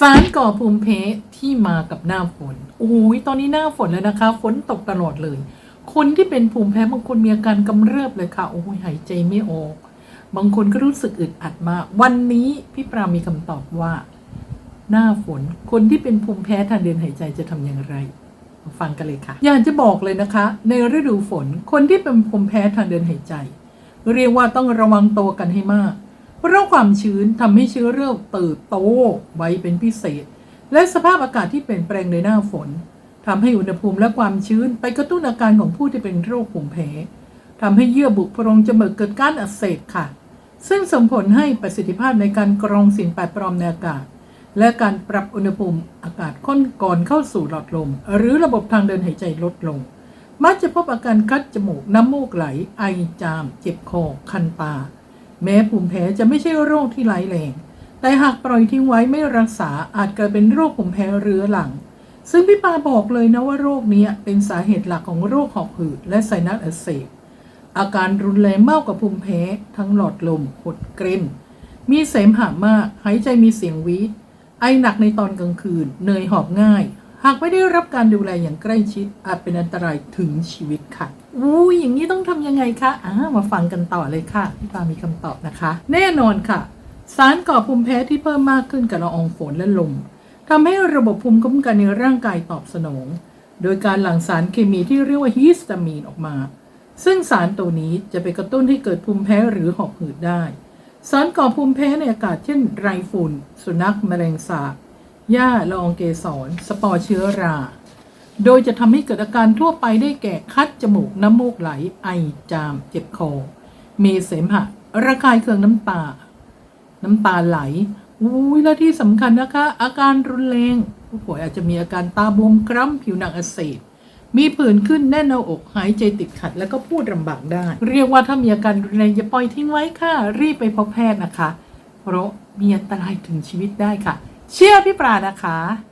สารก่อภูมิเพที่มากับหน้าฝนโอ้ยตอนนี้หน้าฝนแล้วนะคะ ฝนตกตลอดเลย คนที่เป็นภูมิแพ้บางคนมีอาการกำเริบเลยค่ะ โอ้ยหายใจไม่ออก บางคนก็รู้สึกอึดอัดมาก วันนี้พี่ปรามีคำตอบว่า หน้าฝน คนที่เป็นภูมิแพ้ทางเดินหายใจจะทำอย่างไรฟังกันเลยค่ะ อยากจะบอกเลยนะคะ ในฤดูฝน คนที่เป็นภูมิแพ้ทางเดินหายใจ เรียกว่าต้องระวังตัวกันให้มาก เพราะความชื้นทำให้เชื้อโรคเติบโตไวเป็นพิเศษ และสภาพอากาศที่เปลี่ยนแปลงในหน้าฝนทำให้อุณหภูมิและความชื้นไปกระตุ้นอาการของผู้ที่เป็นโรคภูมิแพ้ทำให้เยื่อบุโพรงจมูกเกิดการอักเสบค่ะ ซึ่งส่งผลให้ประสิทธิภาพในการกรองสิ่งแปลกปลอมในอากาศ และการปรับอุณหภูมิอากาศค้นก่อนเข้าสู่หลอดลม หรือระบบทางเดินหายใจลดลง มักจะพบอาการคัดจมูกน้ำมูกไหล ไอจาม เจ็บคอ คันตา แม้ภูมิแพ้จะไม่ใช่โรคที่ร้ายแรง แต่หากปล่อยทิ้งไว้ไม่รักษาอาจเกิดเป็นโรคภูมิแพ้เรื้อรัง ซึ่งพี่ปาบอกเลยนะว่าโรคนี้เป็นสาเหตุหลักของโรคหอบหืดและไซนัสอักเสบอาการรุนแรงมากกว่าภูมิแพ้ ทั้งหลอดลมหดเกร็นมีเสมหะมากหายใจมีเสียงวีดไอหนักในตอนกลางคืนเหนื่อยหอบง่าย หากไม่ได้รับการดูแลอย่างใกล้ชิดอาจเป็นอันตรายถึงชีวิตค่ะ อู้อย่างนี้ต้องทำยังไงคะอ่ามาฟังกันต่อเลยค่ะ พี่ปามีคำตอบนะคะ แน่นอนค่ะ สารก่อภูมิแพ้ที่เพิ่มมากขึ้นกับละอองฝนและลมทำให้ระบบภูมิคุ้มกันในร่างกายตอบสนอง โดยการหลั่งสารเคมีที่เรียกว่าฮิสตามีนออกมา ซึ่งสารตัวนี้จะไปกระตุ้นให้เกิดภูมิแพ้หรือหอบหืดได้ สารก่อภูมิแพ้ในอากาศเช่น ไรฝุ่น สุนัขแมลงสาบหญ้าละอองเกสร สปอร์เชื้อรา โดยจะทำให้เกิดอาการทั่วไปได้แก่คัดจมูกน้ำมูกไหล ไอจาม เจ็บคอ มีเสมหะ ระคายเคืองน้ำตา น้ำตาไหลอุ้ยและที่สำคัญนะคะ อาการรุนแรงผู้ป่วยอาจจะมีอาการตาบวมกร้ำผิวหนังอักเสบมีผื่นขึ้นแน่นหน้าอกหายใจติดขัด แล้วก็พูดลำบากได้ เรียกว่าถ้ามีอาการรุนแรงอย่าปล่อยทิ้งไว้ค่ะ รีบไปพบแพทย์นะคะ เพราะมีอันตรายถึงชีวิตได้ค่ะ เชื่อพี่ปรานะคะ